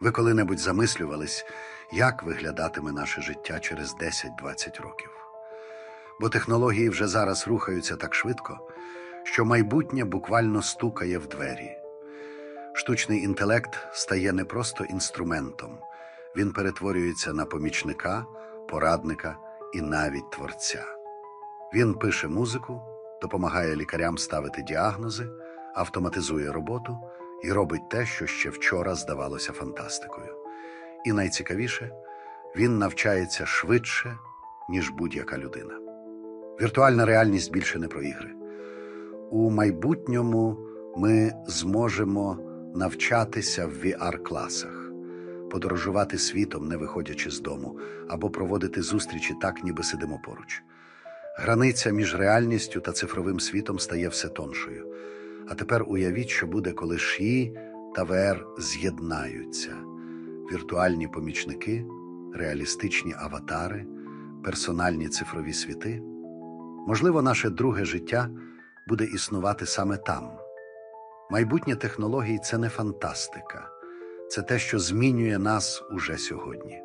Ви коли-небудь замислювались, як виглядатиме наше життя через 10-20 років? Бо технології вже зараз рухаються так швидко, що майбутнє буквально стукає в двері. Штучний інтелект стає не просто інструментом, він перетворюється на помічника, порадника і навіть творця. Він пише музику, допомагає лікарям ставити діагнози, автоматизує роботу і робить те, що ще вчора здавалося фантастикою. І найцікавіше, він навчається швидше, ніж будь-яка людина. Віртуальна реальність більше не про ігри. У майбутньому ми зможемо навчатися в VR-класах, подорожувати світом, не виходячи з дому, або проводити зустрічі так, ніби сидимо поруч. Границя між реальністю та цифровим світом стає все тоншою. А тепер уявіть, що буде, коли ШІ та ВР з'єднаються: віртуальні помічники, реалістичні аватари, персональні цифрові світи. Можливо, наше друге життя буде існувати саме там. Майбутнє технологій це не фантастика, це те, що змінює нас уже сьогодні.